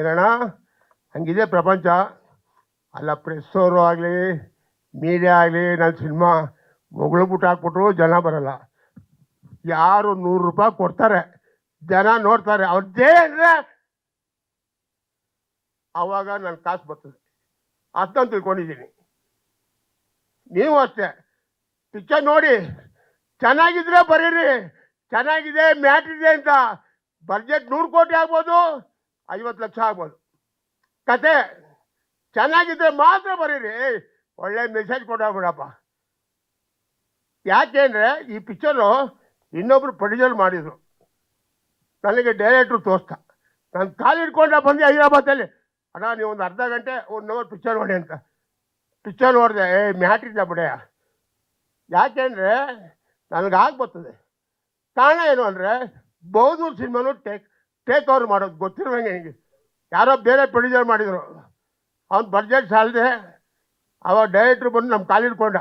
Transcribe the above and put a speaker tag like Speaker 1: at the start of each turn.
Speaker 1: ಏನಣ್ಣ? ಹಂಗಿದೆ ಪ್ರಪಂಚ? ಅಲ್ಲ ಪ್ರೆಸ್ಸವರು ಆಗಲಿ ಮೀಡಿಯಾ ಆಗಲಿ ನನ್ನ ಸಿನಿಮಾ ಮೊಗಳು ಬಿಟ್ಟು ಹಾಕ್ಬಿಟ್ರು ಜನ ಬರಲ್ಲ. ಯಾರು ನೂರು ರೂಪಾಯಿ ಕೊಡ್ತಾರೆ, ಜನ ನೋಡ್ತಾರೆ. ಅವ್ರದ್ದೇ ಅಂದರೆ ಆವಾಗ ನನ್ನ ಕಾಸು ಬರ್ತದೆ. ಅದನ್ನ ತಿಳ್ಕೊಂಡಿದ್ದೀನಿ. ನೀವು ಅಷ್ಟೇ. ಪಿಕ್ಚರ್ ನೋಡಿ, ಚೆನ್ನಾಗಿದ್ರೆ ಬರೀರಿ, ಚೆನ್ನಾಗಿದೆ ಮ್ಯಾಟ್ ಇದೆ ಅಂತ. ಬಜೆಟ್ ನೂರು ಕೋಟಿ ಆಗ್ಬೋದು. ಐವತ್ತು ಲಕ್ಷ ಆಗ್ಬೋದು. ಕತೆ, ಚೆನ್ನಾಗಿದ್ರೆ ಮಾತ್ರ ಬರೀರಿ. ಒಳ್ಳೆ ಮೆಸೇಜ್ ಕೊಡೋಗ್ಬಿಡಪ್ಪ ಯಾಕೆಂದರೆ ಈ ಪಿಕ್ಚರು ಇನ್ನೊಬ್ರು ಪ್ರೊಡ್ಯೂಸರ್ ಮಾಡಿದರು. ನನಗೆ ಡೈರೆಕ್ಟ್ರು ತೋರಿಸ್ತಾ. ನಾನು ಕಾಲು ಹಿಡ್ಕೊಂಡ ಬಂದೆ ಹೈದರಾಬಾದಲ್ಲಿ ಅಣ್ಣ, ನೀವು ಒಂದು ಅರ್ಧ ಗಂಟೆ ಒನ್ ಅವರ್ ಪಿಕ್ಚರ್ ನೋಡಿ ಅಂತ. ಪಿಕ್ಚರ್ ನೋಡಿದೆ ಏ ಮ್ಯಾಟ್ ಇಲ್ಲ ಬಿಡೆಯ ಯಾಕೆಂದರೆ ನನಗೆ ಬರ್ತದೆ. ಕಾರಣ ಏನು ಅಂದರೆ ಬಹುದೂರು ಸಿನಿಮಾನು ಟೇಕ್ ಟೇಕ್ ಓವರ್ ಮಾಡೋದು ಗೊತ್ತಿರುವಂಗೆ ಹಿಂಗೆ. ಯಾರೋ ಬೇರೆ ಪ್ರೊಡ್ಯೂಸರ್ ಮಾಡಿದರು. ಅವ್ನು ಬಡ್ಜೆಟ್ ಸಾಲದೆ ಅವಾಗ ಡೈರೆಕ್ಟ್ರು ಬಂದು ನಮ್ಮ ಕಾಲಿಡ್ಕೊಂಡ.